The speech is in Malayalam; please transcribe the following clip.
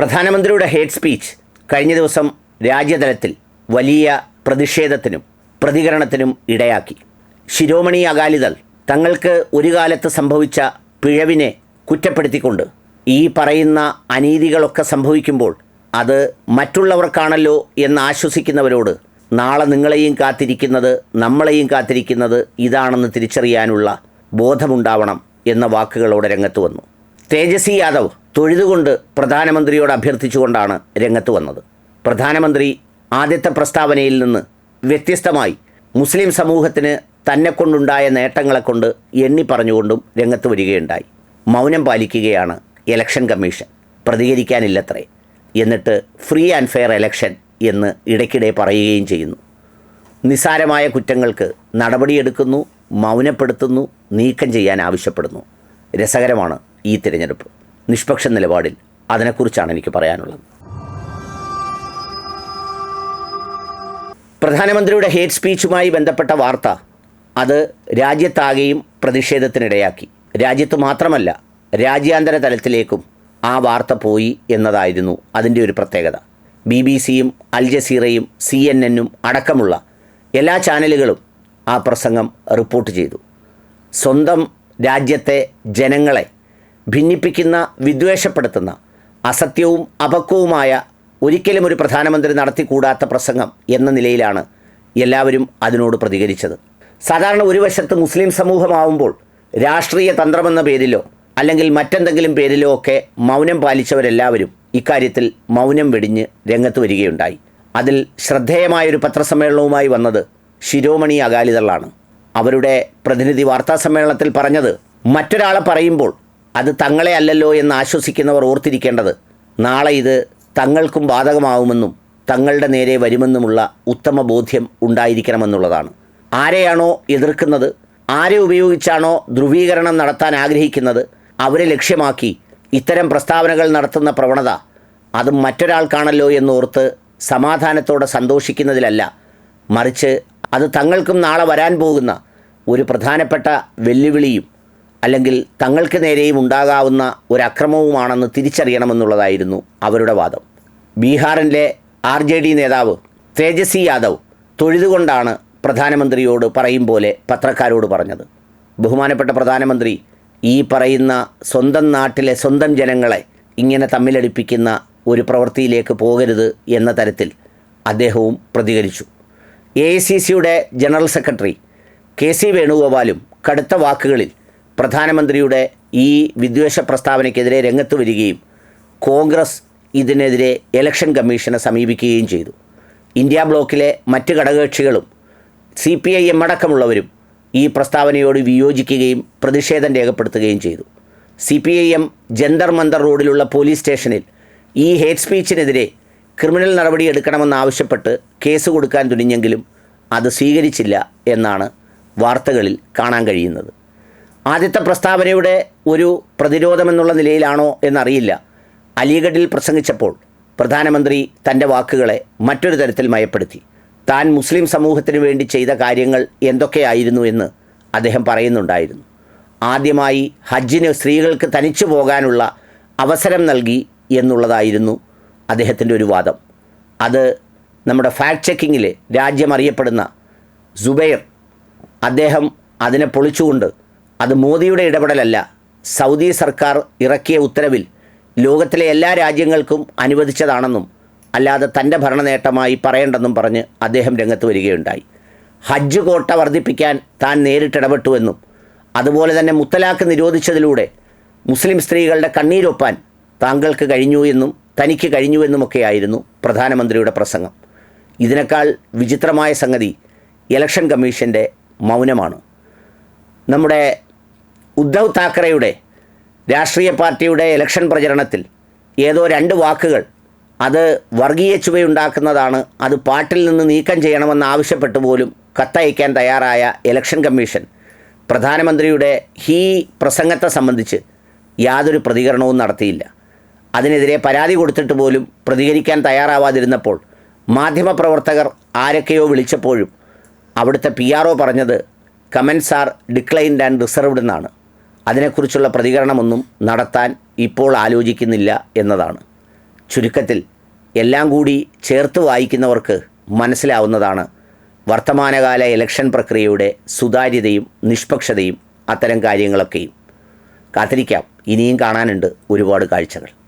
പ്രധാനമന്ത്രിയുടെ ഹേറ്റ് സ്പീച്ച് കഴിഞ്ഞ ദിവസം രാജ്യതലത്തിൽ വലിയ പ്രതിഷേധത്തിനും പ്രതികരണത്തിനും ഇടയാക്കി. ശിരോമണി അകാലിദൾ തങ്ങൾക്ക് ഒരു കാലത്ത് സംഭവിച്ച പിഴവിനെ കുറ്റപ്പെടുത്തിക്കൊണ്ട് ഈ പറയുന്ന അനീതികളൊക്കെ സംഭവിക്കുമ്പോൾ അത് മറ്റുള്ളവർക്കാണല്ലോ എന്ന് ആശ്വസിക്കുന്നവരോട് നാളെ നിങ്ങളെയും കാത്തിരിക്കുന്നത് നമ്മളെയും കാത്തിരിക്കുന്നത് ഇതാണെന്ന് തിരിച്ചറിയാനുള്ള ബോധമുണ്ടാവണം എന്ന വാക്കുകളോടെ രംഗത്ത് വന്നു. തേജസ്വി യാദവ് തൊഴുതുകൊണ്ട് പ്രധാനമന്ത്രിയോട് അഭ്യർത്ഥിച്ചുകൊണ്ടാണ് രംഗത്ത് വന്നത്. പ്രധാനമന്ത്രി ആദ്യത്തെ പ്രസ്താവനയിൽ നിന്ന് വ്യത്യസ്തമായി മുസ്ലിം സമൂഹത്തിന് തന്നെ കൊണ്ടുണ്ടായ നേട്ടങ്ങളെ കൊണ്ട് എണ്ണി പറഞ്ഞുകൊണ്ടും രംഗത്ത് വരികയുണ്ടായി. മൗനം പാലിക്കുകയാണ് ഇലക്ഷൻ കമ്മീഷൻ. പ്രതികരിക്കാനില്ലത്രേ. എന്നിട്ട് ഫ്രീ ആൻഡ് ഫെയർ ഇലക്ഷൻ എന്ന് ഇടയ്ക്കിടെ പറയുകയും ചെയ്യുന്നു. നിസാരമായ കുറ്റങ്ങൾക്ക് നടപടിയെടുക്കുന്നു മൗനപ്പെടുത്തുന്നു നീക്കം ചെയ്യാൻ ആവശ്യപ്പെടുന്നു. രസകരമാണ് ഈ തിരഞ്ഞെടുപ്പ്. നിഷ്പക്ഷ നിലപാടിൽ അതിനെക്കുറിച്ചാണ് എനിക്ക് പറയാനുള്ളത്. പ്രധാനമന്ത്രിയുടെ ഹേറ്റ് സ്പീച്ചുമായി ബന്ധപ്പെട്ട വാർത്ത അത് രാജ്യത്താകെയും പ്രതിഷേധത്തിനിടയാക്കി. രാജ്യത്ത് മാത്രമല്ല രാജ്യാന്തര തലത്തിലേക്കും ആ വാർത്ത പോയി എന്നതായിരുന്നു അതിന്റെ ഒരു പ്രത്യേകത. ബി ബി സിയും അൽ ജസീറയും സി എൻ എന്നും അടക്കമുള്ള എല്ലാ ചാനലുകളും ആ പ്രസംഗം റിപ്പോർട്ട് ചെയ്തു. സ്വന്തം രാജ്യത്തെ ജനങ്ങളെ ഭിന്നിപ്പിക്കുന്ന വിദ്വേഷപ്പെടുത്തുന്ന അസത്യവും അപക്വവുമായ ഒരിക്കലും ഒരു പ്രധാനമന്ത്രി നടത്തിക്കൂടാത്ത പ്രസംഗം എന്ന നിലയിലാണ് എല്ലാവരും അതിനോട് പ്രതികരിച്ചത്. സാധാരണ ഒരു വശത്ത് മുസ്ലിം സമൂഹമാവുമ്പോൾ രാഷ്ട്രീയ തന്ത്രമെന്ന പേരിലോ അല്ലെങ്കിൽ മറ്റെന്തെങ്കിലും പേരിലോ ഒക്കെ മൗനം പാലിച്ചവരെല്ലാവരും ഇക്കാര്യത്തിൽ മൗനം വെടിഞ്ഞ് രംഗത്ത് വരികയുണ്ടായി. അതിൽ ശ്രദ്ധേയമായൊരു പത്രസമ്മേളനവുമായി വന്നത് ശിരോമണി അകാലിദളാണ്. അവരുടെ പ്രതിനിധി വാർത്താ സമ്മേളനത്തിൽ പറഞ്ഞത് മറ്റൊരാളെ പറയുമ്പോൾ അത് തങ്ങളെ അല്ലല്ലോ എന്ന് ആശ്വസിക്കുന്നവർ ഓർത്തിരിക്കേണ്ടത്. നാളെ ഇത് തങ്ങൾക്കും ബാധകമാവുമെന്നും തങ്ങളുടെ നേരെ വരുമെന്നുമുള്ള ഉത്തമ ബോധ്യം ഉണ്ടായിരിക്കണമെന്നുള്ളതാണ്. ആരെയാണോ എതിർക്കുന്നത് ആരെ ഉപയോഗിച്ചാണോ ധ്രുവീകരണം നടത്താൻ ആഗ്രഹിക്കുന്നത് അവരെ ലക്ഷ്യമാക്കി ഇത്തരം പ്രസ്താവനകൾ നടത്തുന്ന പ്രവണത അത് മറ്റൊരാൾക്കാണല്ലോ എന്നോർത്ത് സമാധാനത്തോടെ സന്തോഷിക്കുന്നതിലല്ല. മറിച്ച് അത് തങ്ങൾക്കും നാളെ വരാൻ പോകുന്ന ഒരു പ്രധാനപ്പെട്ട വെല്ലുവിളിയും അല്ലെങ്കിൽ തങ്ങൾക്ക് നേരെയും ഉണ്ടാകാവുന്ന ഒരു അക്രമവുമാണെന്ന് തിരിച്ചറിയണമെന്നുള്ളതായിരുന്നു അവരുടെ വാദം. ബീഹാറിലെ ആർ ജെ ഡി നേതാവ് തേജസ്വി യാദവ് തൊഴുതുകൊണ്ടാണ് പ്രധാനമന്ത്രിയോട് പറയും പോലെ പത്രക്കാരോട് പറഞ്ഞത്. ബഹുമാനപ്പെട്ട പ്രധാനമന്ത്രി ഈ പറയുന്ന സ്വന്തം നാട്ടിലെ സ്വന്തം ജനങ്ങളെ ഇങ്ങനെ തമ്മിലടിപ്പിക്കുന്ന ഒരു പ്രവൃത്തിയിലേക്ക് പോകരുത് എന്ന തരത്തിൽ അദ്ദേഹവും പ്രതികരിച്ചു. എ ഐ സി സിയുടെ ജനറൽ സെക്രട്ടറി കെ സി വേണുഗോപാലും കടുത്ത വാക്കുകളിൽ പ്രധാനമന്ത്രിയുടെ ഈ വിദ്വേഷ പ്രസ്താവനയ്ക്കെതിരെ രംഗത്ത് വരികയും കോൺഗ്രസ് ഇതിനെതിരെ ഇലക്ഷൻ കമ്മീഷനെ സമീപിക്കുകയും ചെയ്തു. ഇന്ത്യ ബ്ലോക്കിലെ മറ്റ് ഘടകകക്ഷികളും സി പി ഐ എം അടക്കമുള്ളവരും ഈ പ്രസ്താവനയോട് വിയോജിക്കുകയും പ്രതിഷേധം രേഖപ്പെടുത്തുകയും ചെയ്തു. C P I M Jantar Mantar റോഡിലുള്ള പോലീസ് സ്റ്റേഷനിൽ ഈ ഹേറ്റ് സ്പീച്ചിനെതിരെ ക്രിമിനൽ നടപടി എടുക്കണമെന്നാവശ്യപ്പെട്ട് കേസ് കൊടുക്കാൻ തുനിഞ്ഞെങ്കിലും അത് സ്വീകരിച്ചില്ല എന്നാണ് വാർത്തകളിൽ കാണാൻ കഴിയുന്നത്. ആദ്യത്തെ പ്രസ്താവനയുടെ ഒരു പ്രതിരോധമെന്നുള്ള നിലയിലാണോ എന്നറിയില്ല. അലിഗഡിൽ പ്രസംഗിച്ചപ്പോൾ പ്രധാനമന്ത്രി തന്റെ വാക്കുകളെ മറ്റൊരു തരത്തിൽ മയപ്പെടുത്തി. താൻ മുസ്ലിം സമൂഹത്തിന് വേണ്ടി ചെയ്ത കാര്യങ്ങൾ എന്തൊക്കെയായിരുന്നു എന്ന് അദ്ദേഹം പറയുന്നുണ്ടായിരുന്നു. ആദ്യമായി ഹജ്ജിന് സ്ത്രീകൾക്ക് തനിച്ചു പോകാനുള്ള അവസരം നൽകി എന്നുള്ളതായിരുന്നു അദ്ദേഹത്തിന്റെ ഒരു വാദം. അത് നമ്മുടെ ഫാക്ട് ചെക്കിങ്ങിൽ രാജ്യം അറിയപ്പെടുന്ന സുബൈർ അദ്ദേഹം അതിനെ പൊളിച്ചുകൊണ്ട് അത് മോദിയുടെ ഇടപെടലല്ല. സൗദി സർക്കാർ ഇറക്കിയ ഉത്തരവിൽ ലോകത്തിലെ എല്ലാ രാജ്യങ്ങൾക്കും അനുവദിച്ചതാണെന്നും അല്ലാതെ തന്റെ ഭരണനേട്ടമായി പറയേണ്ടെന്നും പറഞ്ഞ് അദ്ദേഹം രംഗത്ത് വരികയുണ്ടായി. ഹജ്ജ് കോട്ട വർദ്ധിപ്പിക്കാൻ താൻ നേരിട്ടിടപെട്ടുവെന്നും അതുപോലെ തന്നെ മുത്തലാഖ് നിരോധിച്ചതിലൂടെ മുസ്ലിം സ്ത്രീകളുടെ കണ്ണീരൊപ്പാൻ താങ്കൾക്ക് കഴിഞ്ഞു എന്നും തനിക്ക് കഴിഞ്ഞുവെന്നുമൊക്കെയായിരുന്നു പ്രധാനമന്ത്രിയുടെ പ്രസംഗം. ഇതിനേക്കാൾ വിചിത്രമായ സംഗതി ഇലക്ഷൻ കമ്മീഷന്റെ മൗനമാണ്. നമ്മുടെ ഉദ്ധവ് താക്കറെയുടെ രാഷ്ട്രീയ പാർട്ടിയുടെ ഇലക്ഷൻ പ്രചരണത്തിൽ ഏതോ രണ്ട് വാക്കുകൾ അത് വർഗീയ ചുവയുണ്ടാക്കുന്നതാണ് അത് പാട്ടിൽ നിന്ന് നീക്കം ചെയ്യണമെന്ന് ആവശ്യപ്പെട്ടു പോലും കത്തയക്കാൻ തയ്യാറായ ഇലക്ഷൻ കമ്മീഷൻ പ്രധാനമന്ത്രിയുടെ ഈ പ്രസംഗത്തെ സംബന്ധിച്ച് യാതൊരു പ്രതികരണവും നടത്തിയില്ല. അതിനെതിരെ പരാതി കൊടുത്തിട്ട് പോലും പ്രതികരിക്കാൻ തയ്യാറാവാതിരുന്നപ്പോൾ മാധ്യമപ്രവർത്തകർ ആരൊക്കെയോ വിളിച്ചപ്പോഴും അവിടുത്തെ പി ആർ ഒ പറഞ്ഞത് comments are declined and reserved എന്നാണ്. അതിനെക്കുറിച്ചുള്ള പ്രതികരണമൊന്നും നടത്താൻ ഇപ്പോൾ ആലോചിക്കുന്നില്ല എന്നതാണ്. ചുരുക്കത്തിൽ എല്ലാം കൂടി ചേർത്ത് വായിക്കുന്നവർക്ക് മനസ്സിലാവുന്നതാണ് വർത്തമാനകാല ഇലക്ഷൻ പ്രക്രിയയുടെ സുതാര്യതയും നിഷ്പക്ഷതയും അത്തരം കാര്യങ്ങളൊക്കെയും. കാത്തിരിക്കാം. ഇനിയും കാണാനുണ്ട് ഒരുപാട് കാഴ്ചകൾ.